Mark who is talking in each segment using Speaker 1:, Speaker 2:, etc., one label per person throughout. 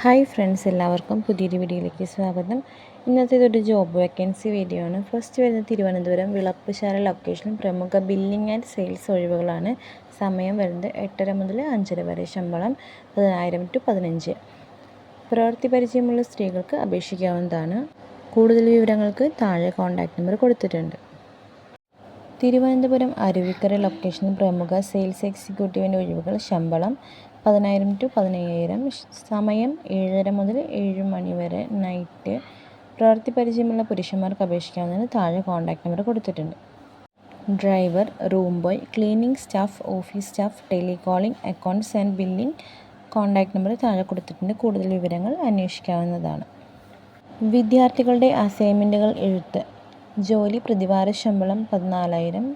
Speaker 1: Hi friends എല്ലാവർക്കും പുതിയൊരു വീഡിയോയിലേക്ക് സ്വാഗതം. ഇന്നത്തെ ഇതൊരു ജോബ് വേക്കൻസി വീഡിയോ ആണ്. ഫസ്റ്റ് വരുന്ന തിരുവനന്തപുരം വിളപ്പുശാല ലൊക്കേഷനിൽ പ്രമുഖ ബില്ലിംഗ് ആൻഡ് സെയിൽസ് ഒഴിവുകളാണ്. സമയം വരുന്നത് എട്ടര മുതൽ അഞ്ചര വരെ ശമ്പളം പതിനായിരം ടു പതിനഞ്ച്. പ്രവൃത്തി പരിചയമുള്ള സ്ത്രീകൾക്ക് അപേക്ഷിക്കാവുന്നതാണ്. കൂടുതൽ വിവരങ്ങൾക്ക് താഴെ കോൺടാക്റ്റ് നമ്പർ കൊടുത്തിട്ടുണ്ട്. തിരുവനന്തപുരം അരുവിക്കര ലൊക്കേഷനിൽ പ്രമുഖ സെയിൽസ് എക്സിക്യൂട്ടീവിന്റെ ഒഴിവുകൾ ശമ്പളം പതിനായിരം ടു പതിനയ്യായിരം. സമയം ഏഴര മുതൽ ഏഴ് മണി വരെ നൈറ്റ്. പ്രവൃത്തി പരിചയമുള്ള പുരുഷന്മാർക്ക് അപേക്ഷിക്കാവുന്നതിന് താഴെ കോൺടാക്ട് നമ്പർ കൊടുത്തിട്ടുണ്ട്. Driver room boy cleaning staff office staff telecalling accounts and billing contact number താഴെ കൊടുത്തിട്ടുണ്ട്. കൂടുതൽ വിവരങ്ങൾ അന്വേഷിക്കാവുന്നതാണ്. വിദ്യാർത്ഥികളുടെ അസൈൻമെന്റുകൾ എഴുത്ത്. ജോലി പ്രതിവാര ശമ്പളം പതിനാലായിരം.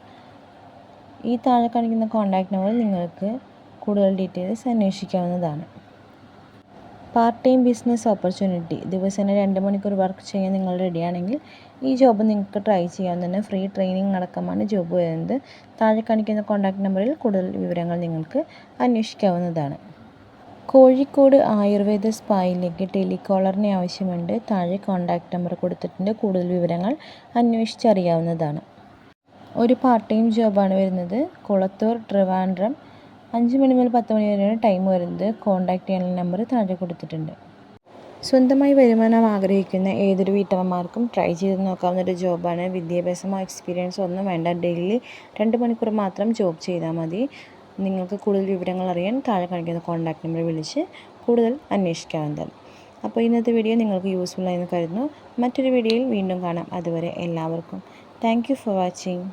Speaker 1: ഈ താഴെ കാണിക്കുന്ന കോൺടാക്ട് നമ്പറിൽ നിങ്ങൾക്ക് കൂടുതൽ details അന്വേഷിക്കാവുന്നതാണ്. Part time business opportunity. ദിവസേന രണ്ട് മണിക്കൂർ വർക്ക് ചെയ്യാൻ നിങ്ങൾ റെഡിയാണെങ്കിൽ ഈ ജോബ് നിങ്ങൾക്ക് ട്രൈ ചെയ്യാവുന്നതാണ് ഫ്രീ ട്രെയിനിങ് അടക്കമാണ് ജോബ് വരുന്നത്. താഴെ കാണിക്കുന്ന കോൺടാക്റ്റ് നമ്പറിൽ കൂടുതൽ വിവരങ്ങൾ നിങ്ങൾക്ക് അന്വേഷിക്കാവുന്നതാണ്. കോഴിക്കോട് ആയുർവേദ സ്പായിലേക്ക് ടെലികോളറിനെ ആവശ്യമുണ്ട്. താഴെ കോൺടാക്റ്റ് നമ്പർ കൊടുത്തിട്ടുണ്ട്. കൂടുതൽ വിവരങ്ങൾ അന്വേഷിച്ചറിയാവുന്നതാണ്. ഒരു പാർട്ട് ടൈം ജോബാണ് വരുന്നത്. കുളത്തൂർ ട്രിവാൻഡ്രം അഞ്ച് മണി മുതൽ പത്ത് മണി വരെയാണ് ടൈം വരുന്നത്. കോൺടാക്റ്റ് ചെയ്യാനുള്ള നമ്പർ താഴെ കൊടുത്തിട്ടുണ്ട്. സ്വന്തമായി വരുമാനം ആഗ്രഹിക്കുന്ന ഏതൊരു വീട്ടമ്മമാർക്കും ട്രൈ ചെയ്ത് നോക്കാവുന്ന ഒരു ജോബാണ് വിദ്യാഭ്യാസമോ എക്സ്പീരിയൻസോ ഒന്നും വേണ്ട. ഡെയിലി രണ്ട് മണിക്കൂർ മാത്രം ജോബ് ചെയ്താൽ മതി. നിങ്ങൾക്ക് കൂടുതൽ വിവരങ്ങൾ അറിയാൻ താഴെ കാണിക്കുന്ന കോൺടാക്റ്റ് നമ്പർ വിളിച്ച് കൂടുതൽ അന്വേഷിക്കാവുന്നതാണ്. അപ്പോൾ ഇന്നത്തെ വീഡിയോ നിങ്ങൾക്ക് യൂസ്ഫുൾ ആയെന്ന് കരുതുന്നു. മറ്റൊരു വീഡിയോയിൽ വീണ്ടും കാണാം. അതുവരെ എല്ലാവർക്കും താങ്ക് ഫോർ വാച്ചിങ്